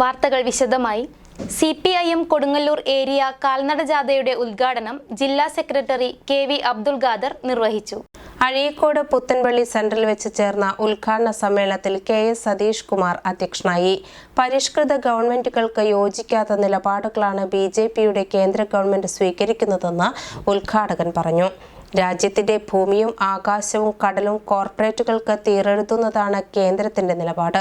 വാർത്തകൾ വിശദമായി. C P I M Kodungallur area കാൽനട ജാഥയുടെ ഉദ്ഘാടനം ജില്ലാ secretary K V Abdul Khader നിർവഹിച്ചു. അഴീക്കോട് പുത്തൻപള്ളി സെന്ററിൽ വെച്ച് ചേർന്ന ഉദ്ഘാടന സമ്മേളനത്തിൽ കെ എസ് സതീഷ് കുമാർ അധ്യക്ഷനായി. പരിഷ്കൃത ഗവൺമെന്റുകൾക്ക് യോജിക്കാത്ത നിലപാടുകളാണ് ബി ജെ പിയുടെ കേന്ദ്ര ഗവൺമെന്റ് സ്വീകരിക്കുന്നതെന്ന് ഉദ്ഘാടകൻ പറഞ്ഞു. രാജ്യത്തിന്റെ ഭൂമിയും ആകാശവും കടലും കോർപ്പറേറ്റുകൾക്ക് തീരെഴുതുന്നതാണ് കേന്ദ്രത്തിന്റെ നിലപാട്.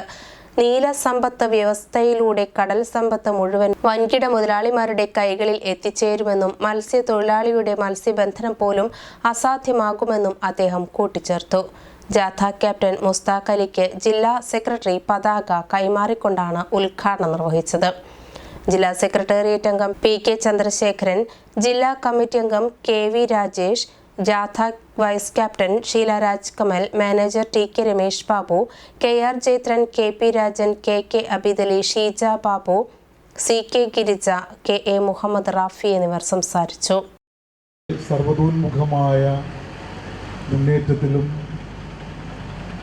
നീല സമ്പത്ത് വ്യവസ്ഥയിലൂടെ കടൽ സമ്പത്ത് മുഴുവൻ വൻകിട മുതലാളിമാരുടെ കൈകളിൽ എത്തിച്ചേരുമെന്നും മത്സ്യത്തൊഴിലാളിയുടെ മത്സ്യബന്ധനം പോലും അസാധ്യമാകുമെന്നും അദ്ദേഹം കൂട്ടിച്ചേർത്തു. ജാഥ ക്യാപ്റ്റൻ മുസ്താഖ് അലിക്ക് ജില്ലാ സെക്രട്ടറി പതാക കൈമാറിക്കൊണ്ടാണ് ഉദ്ഘാടനം നിർവഹിച്ചത്. ജില്ലാ സെക്രട്ടേറിയറ്റ് അംഗം പി കെ ചന്ദ്രശേഖരൻ ജില്ലാ കമ്മിറ്റി അംഗം കെ വി രാജേഷ് ജാഥ vice captain Sheela Raj Kamal manager T K Ramesh Babu K R Jayathran K P Rajan K K Abidali Sheeja Babu C K Girija K A Muhammad Rafi എന്നിവർ സംസാരിച്ചു. സർവതോന്മുഖമായ മുന്നേറ്റത്തിലും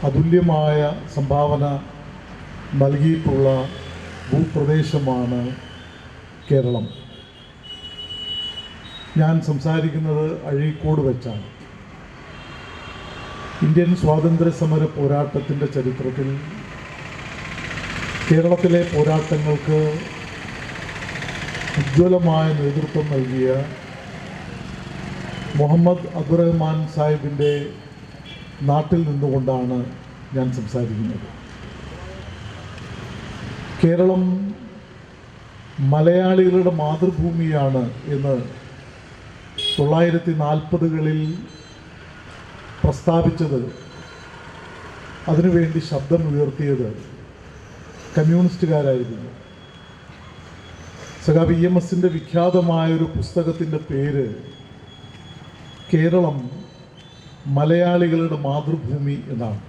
അതുല്യമായ സംഭാവന നൽകിയിട്ടുള്ള ഭൂപ്രദേശമാണ് കേരളം. ഞാൻ സംസാരിക്കുന്നത് അഴീക്കോട് വെച്ചാണ്. ഇന്ത്യൻ സ്വാതന്ത്ര്യ സമര പോരാട്ടത്തിന്റെ ചരിത്രത്തിൽ കേരളത്തിലെ പോരാട്ടങ്ങൾക്ക് ഉജ്ജ്വലമായ നേതൃത്വം നൽകിയ മുഹമ്മദ് അബ്ദുറഹ്മാൻ സാഹിബിന്റെ നാട്ടിൽ നിന്നുകൊണ്ടാണ് ഞാൻ സംസാരിക്കുന്നത്. കേരളം മലയാളികളുടെ മാതൃഭൂമിയാണ് എന്ന് തൊള്ളായിരത്തി നാൽപ്പതുകളിൽ പ്രസ്താവിച്ചത് അതിനുവേണ്ടി ശബ്ദം ഉയർത്തിയത് കമ്മ്യൂണിസ്റ്റുകാരായിരുന്നു. സഖാബ് ഇ എം എസിന്റെ വിഖ്യാതമായൊരു പുസ്തകത്തിന്റെ പേര് കേരളം മലയാളികളുടെ മാതൃഭൂമി എന്നാണ്.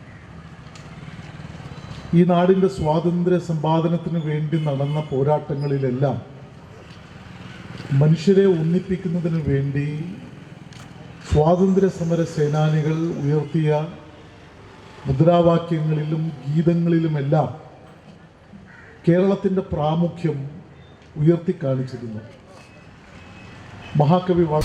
ഈ നാടിന്റെ സ്വാതന്ത്ര്യ സമ്പാദനത്തിന് വേണ്ടി നടന്ന പോരാട്ടങ്ങളിലെല്ലാം മനുഷ്യരെ ഒന്നിപ്പിക്കുന്നതിന് വേണ്ടി സ്വാതന്ത്ര്യ സമര സേനാനികൾ ഉയർത്തിയ മുദ്രാവാക്യങ്ങളിലും ഗീതങ്ങളിലുമെല്ലാം കേരളത്തിന്റെ പ്രാമുഖ്യം ഉയർത്തിക്കാണിച്ചിരുന്നു. മഹാകവി വ